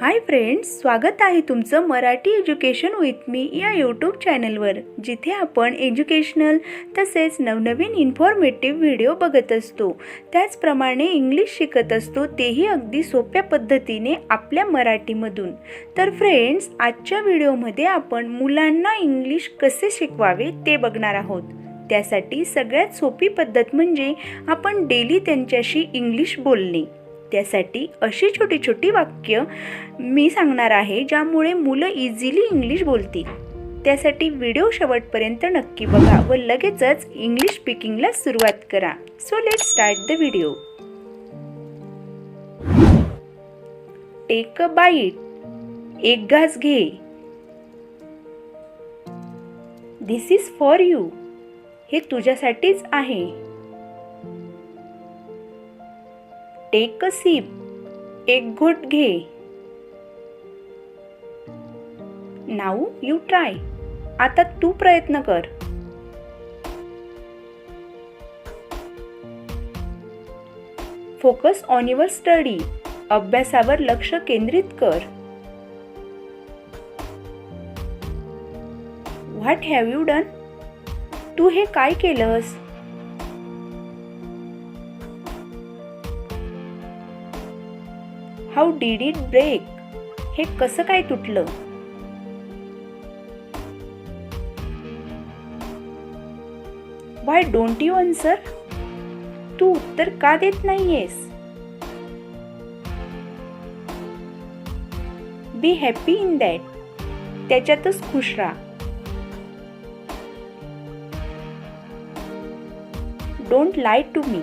Hi friends स्वागत आहे तुमचं मराठी एज्युकेशन विथ मी या यूट्यूब चॅनलवर जिथे आपण एज्युकेशनल तसेच नवनवीन इन्फॉर्मेटिव्ह व्हिडिओ बघत असतो. त्याचप्रमाणे इंग्लिश शिकत असतो तेही अगदी सोप्या पद्धतीने आपल्या मराठीमधून. तर फ्रेंड्स आजच्या व्हिडिओमध्ये आपण मुलांना इंग्लिश कसे शिकवावे ते बघणार आहोत. त्यासाठी सगळ्यात सोपी पद्धत म्हणजे आपण डेली त्यांच्याशी इंग्लिश बोलणे. त्यासाठी अशी छोटी छोटी वाक्य मी सांगणार आहे ज्यामुळे मुलं इझिली इंग्लिश बोलतील. त्यासाठी व्हिडिओ शेवटपर्यंत नक्की बघा व लगेचच इंग्लिश स्पीकिंगला सुरुवात करा. So let start the video take a bite एक घास घे. धिस इज फॉर यू हे तुझ्यासाठीच आहे. टेक सीप एक घोट घे. Now you try. आता तू प्रयत्न कर. Focus on your study. अभ्यासावर लक्ष केंद्रित कर. What have you done? तू हे काय केलंस? How did it break? हे कसं काय तुटलं? Why don't you answer? तू उत्तर का देत नाहीयेस? Be happy in that. त्याच्यातच खुश राहा. Don't lie to me.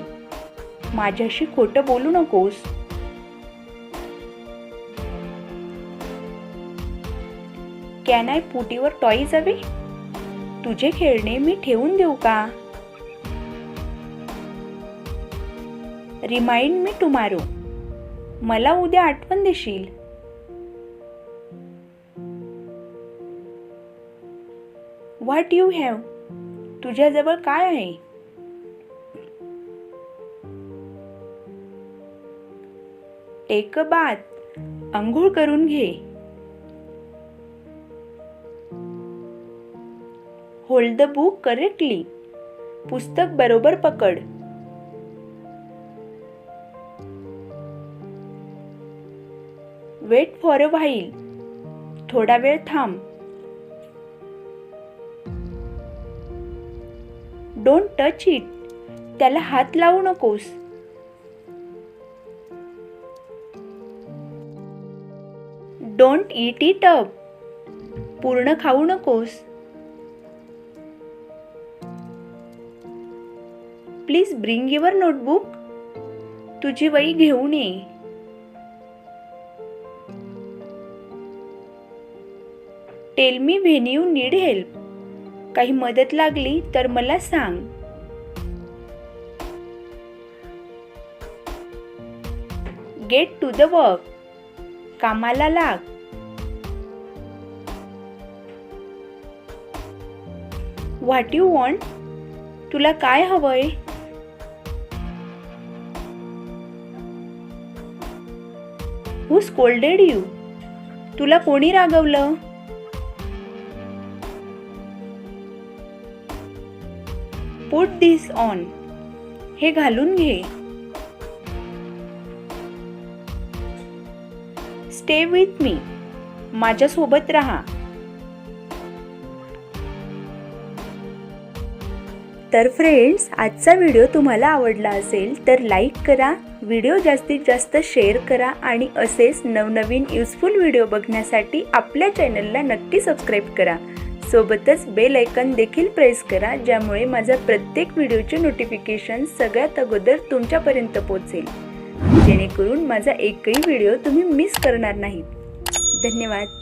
माझ्याशी खोटं बोलू नकोस. Can I put your toys away तुझे खेळणे मी ठेवून देऊ का? रिमाइंड मी टुमारो मला उद्या आठवण देशील. व्हॉट यू हॅव तुझ्याजवळ काय आहे? टेक अ बाथ अंघोळ करून घे. होल्ड द बुक करेक्टली पुस्तक बरोबर पकड. वेट फॉर अ व्हाईल थोडा वेळ थांब. डोंट टच इट त्याला हात लावू नकोस. डोंट इट इट अप पूर्ण खाऊ नकोस. Please bring your notebook. तुझी वही घेऊन ये. Tell me when you need help. काही मदत लागली तर मला सांग. गेट टू द वर्क कामाला लाग. व्हॉट यू वॉन्ट तुला काय हवंय? हू स्कोल्डेड यू तुला कोणी रागवलं? पुट दिस ऑन हे घालून घे. स्टे विथ मी माझ्यासोबत राहा. तर फ्रेंड्स आजचा व्हिडिओ तुम्हाला आवडला असेल तर लाईक करा व्हिडिओ जास्तीत जास्त शेअर करा आणि असेच नवनवीन युजफुल व्हिडिओ बघण्यासाठी आपल्या चॅनलला नक्की सबस्क्राईब करा. सोबतच बेल ऐकन देखील प्रेस करा ज्यामुळे माझा प्रत्येक व्हिडिओचे नोटिफिकेशन सगळ्यात अगोदर तुमच्यापर्यंत पोहोचेल. जेणेकरून माझा एकही व्हिडिओ तुम्ही मिस करणार नाहीत. धन्यवाद.